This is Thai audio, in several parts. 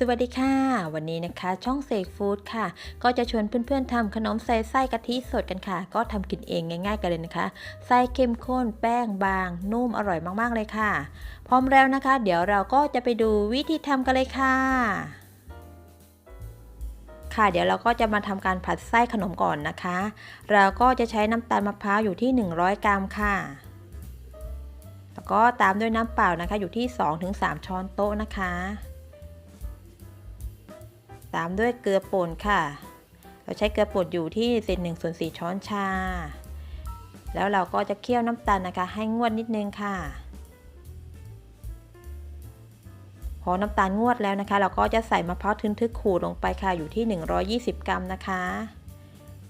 สวัสดีค่ะ วันนี้นะคะช่องเสกฟู้ดค่ะ ก็จะชวนเพื่อนๆทำขนมใส่ไส้กะทิสดกันค่ะ ก็ทำกินเองง่าย ๆ กันเลยนะคะ ไส้เข้มข้น แป้งบาง นุ่มอร่อยมากๆเลยค่ะ พร้อมแล้วนะคะ เดี๋ยวเราก็จะไปดูวิธีทำกันเลยค่ะ ค่ะเดี๋ยวเราก็จะมาทำการผัดไส้ขนมก่อนนะคะ เราก็จะใช้น้ำตาลมะพร้าวอยู่ที่ 100 กรัมค่ะแล้วก็ตามด้วยน้ำเปล่านะคะ อยู่ที่ 2-3 ช้อนโต๊ะนะคะ ตามด้วยเกลือป่นค่ะ เราใช้เกลือป่นอยู่ที่เศษหนึ่งส่วนสี่ช้อนชา แล้วเราก็จะเคี่ยวน้ำตาลนะคะ ให้งวดนิดนึงค่ะ พอน้ำตาลงวดแล้วนะคะ เราก็จะใส่มะพร้าวทึนทึกขูดลงไปค่ะอยู่ที่ 120 กรัมนะคะ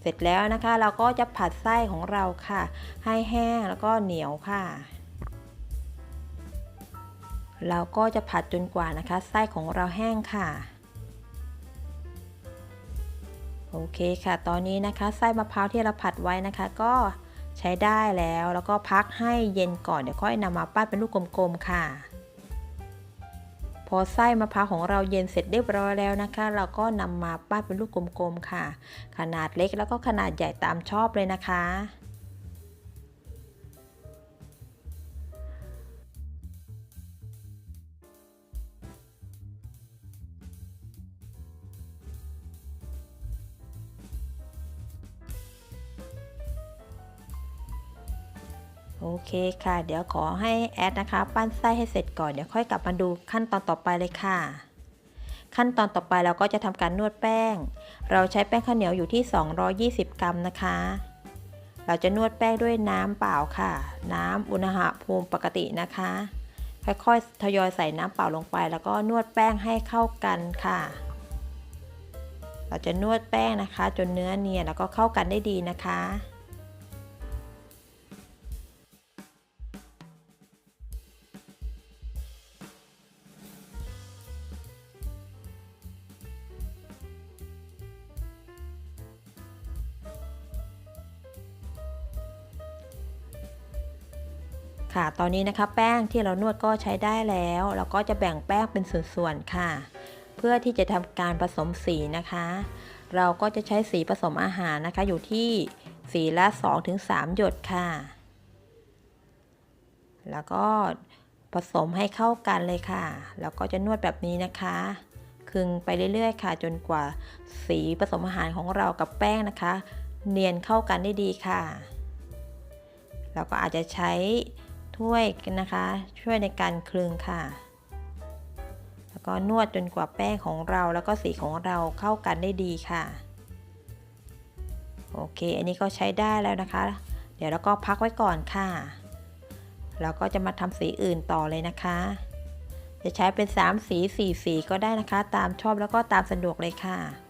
เสร็จแล้วนะคะเราก็จะผัดไส้ของเราค่ะ ให้แห้งแล้วก็เหนียวค่ะเราก็จะผัดจนกว่านะคะ ไส้ของเราแห้งค่ะ โอเคค่ะ ตอนนี้นะคะไส้มะพร้าวที่เราผัดไว้นะคะ ก็ใช้ได้แล้วแล้วก็พักให้เย็นก่อนเดี๋ยวค่อยนำมาปั้นเป็นลูกกลมๆค่ะ พอไส้มะพร้าวของเราเย็นเสร็จเรียบร้อยแล้วนะคะ เราก็นำมาปั้นเป็นลูกกลมๆค่ะ ขนาดเล็กแล้วก็ขนาดใหญ่ตามชอบเลยนะคะ โอเคค่ะ เดี๋ยวขอให้แอดนะคะ ปั้นไส้ให้เสร็จก่อนเดี๋ยวค่อยกลับมาดูขั้นตอนต่อไปเลยค่ะ ขั้นตอนต่อไปเราก็จะทำการนวดแป้ง เราใช้แป้งข้าวเหนียวอยู่ที่ 220 กรัมนะคะ เราจะนวดแป้งด้วยน้ำเปล่าค่ะ น้ำอุณหภูมิปกตินะคะ ค่อยๆทยอยใส่น้ำเปล่าลงไป แล้วก็นวดแป้งให้เข้ากันค่ะ เราจะนวดแป้งนะคะ จนเนื้อเนียนแล้วก็เข้ากันได้ดีนะคะ ค่ะ ตอนนี้นะคะแป้งที่เรานวดก็ใช้ได้แล้ว เราก็จะแบ่งแป้งเป็นส่วนๆค่ะ เพื่อที่จะทำการผสมสีนะคะ เราก็จะใช้สีผสมอาหารนะคะ อยู่ที่สีละ 2-3 หยดค่ะ แล้วก็ผสมให้เข้ากันเลยค่ะ แล้วก็จะนวดแบบนี้นะคะ คึงไปเรื่อยๆ ค่ะ จนกว่าสีผสมอาหารของเรากับแป้งนะคะ เนียนเข้ากันได้ดีค่ะ เราก็อาจจะใช้ ถ้วยนะคะ ช่วยในการคลึงค่ะ แล้วก็นวดจนกว่าแป้งของเราแล้วก็สีของเราเข้ากันได้ดีค่ะ โอเค อันนี้ก็ใช้ได้แล้วนะคะ เดี๋ยวเราก็พักไว้ก่อนค่ะเราก็จะมาทำสีอื่นต่อเลยนะคะ จะใช้เป็น 3 สี 4 สีก็ได้นะคะ ตามชอบแล้วก็ตามสะดวกเลยค่ะ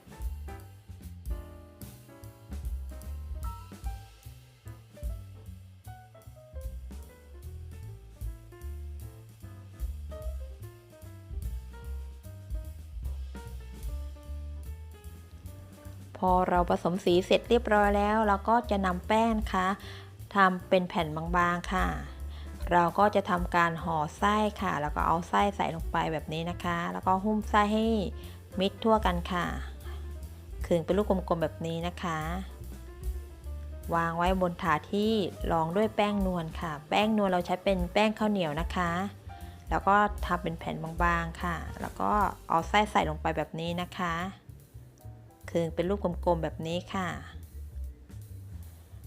พอเราผสมสีเสร็จเรียบร้อยแล้ว เราก็จะนำแป้งนะคะทำเป็นแผ่นบางๆค่ะ เราก็จะทำการห่อไส้ค่ะ แล้วก็เอาไส้ใส่ลงไปแบบนี้นะคะ แล้วก็หุ้มไส้ให้มิดทั่วกันค่ะขึงเป็นลูกกลมๆแบบนี้นะคะ วางไว้บนถาดที่รองด้วยแป้งนวลค่ะ แป้งนวลเราใช้เป็นแป้งข้าวเหนียวนะคะ แล้วก็ทำเป็นแผ่นบางๆค่ะ แล้วก็เอาไส้ใส่ลงไปแบบนี้นะคะ คึงเป็นรูปกลมๆแบบนี้ค่ะ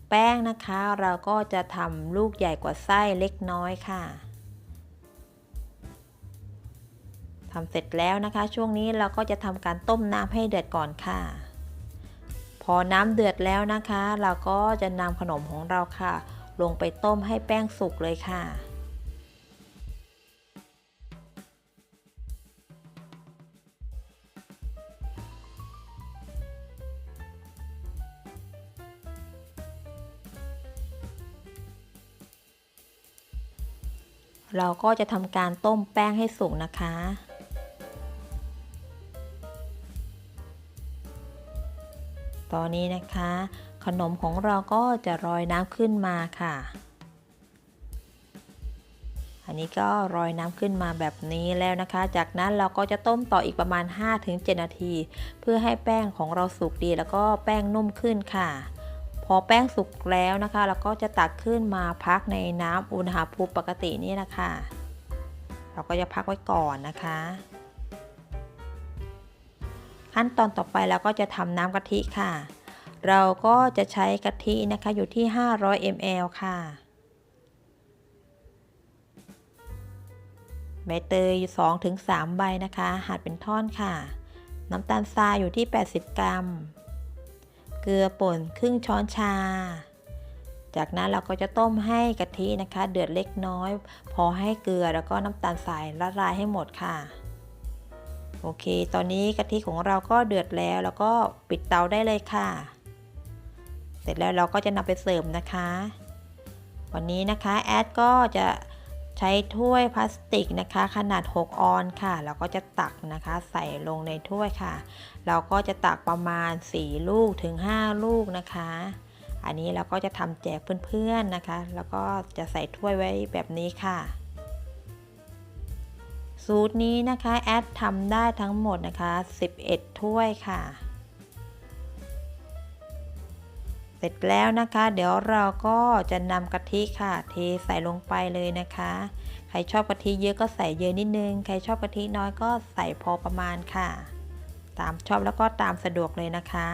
แป้งนะคะเราก็จะทำลูกใหญ่กว่าไส้เล็กน้อยค่ะทำเสร็จแล้วนะคะ ช่วงนี้เราก็จะทำการต้มน้ำให้เดือดก่อนค่ะ พอน้ำเดือดแล้วนะคะ เราก็จะนำขนมของเราค่ะ ลงไปต้มให้แป้งสุกเลยค่ะ เราก็จะทำการต้มแป้งให้สุกนะคะ ตอนนี้นะคะ ขนมของเราก็จะลอยน้ำขึ้นมาค่ะ อันนี้ก็รอยน้ำขึ้นมาแบบนี้แล้วนะคะ จากนั้นเราก็จะต้มต่ออีกประมาณ 5-7 นาที เพื่อให้แป้งของเราสุกดีแล้วก็แป้งนุ่มขึ้นค่ะ อแป้งสุกแล้วนะคะเราก็จะตักขึ้นมาพักในน้ำอุณหภูมิปกตินี่นะคะ เราก็จะพักไว้ก่อนนะคะ ขั้นตอนต่อไปเราก็จะทำน้ำกะทิค่ะ เราก็จะใช้กะทินะคะอยู่ที่ 500 ml ค่ะ ใบเตย 2-3 ใบนะคะ หั่นเป็นท่อนค่ะ น้ำตาลทรายอยู่ที่ 80 กรัม เกลือป่นครึ่งช้อนชา จากนั้นเราก็จะต้มให้กะทินะคะ เดือดเล็กน้อย พอให้เกลือแล้วก็น้ำตาลทรายละลายให้หมดค่ะ โอเค ตอนนี้กะทิของเราก็เดือดแล้วแล้วก็ปิดเตาได้เลยค่ะ เสร็จแล้วเราก็จะนำไปเสิร์ฟนะคะ วันนี้นะคะแอดก็จะ ใช้ถ้วยพลาสติกนะคะ ขนาด 6 ออนค่ะ แล้วก็จะตักนะคะใส่ลงในถ้วยค่ะ เราก็จะตักประมาณ 4 ลูกถึง 5 ลูกนะคะ อันนี้เราก็จะทำแจกเพื่อนๆนะคะ แล้วก็จะใส่ถ้วยไว้แบบนี้ค่ะสูตรนี้นะคะแอดทำได้ทั้งหมดนะคะ 11 ถ้วยค่ะ เสร็จแล้วนะคะ เดี๋ยวเราก็จะนำกะทิค่ะ เทใส่ลงไปเลยนะคะ ใครชอบกะทิเยอะก็ใส่เยอะนิดนึง ใครชอบกะทิน้อยก็ใส่พอประมาณค่ะ ตามชอบแล้วก็ตามสะดวกเลยนะคะ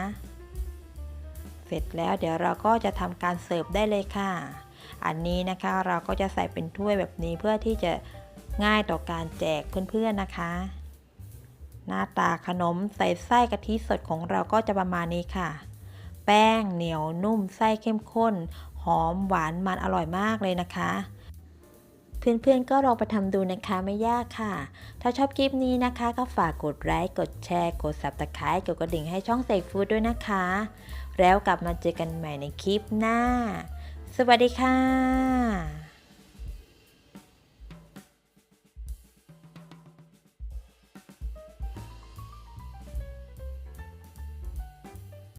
เสร็จแล้วเดี๋ยวเราก็จะทำการเสิร์ฟได้เลยค่ะ อันนี้นะคะเราก็จะใส่เป็นถ้วยแบบนี้เพื่อที่จะง่ายต่อการแจกเพื่อนๆนะคะ หน้าตาขนมใส่ไส้กะทิสดของเราก็จะประมาณนี้ค่ะ แป้งเหนียวนุ่มไส้เข้มข้น หอมหวานมันอร่อยมากเลยนะคะ เพื่อนๆก็ลองไปทำดูนะคะไม่ยากค่ะ ถ้าชอบคลิปนี้นะคะ ก็ฝากกดไลค์กดแชร์ กด subscribe กดกระดิ่งให้ช่องเสกฟู้ดด้วยนะคะ แล้วกลับมาเจอกันใหม่ในคลิปหน้า สวัสดีค่ะ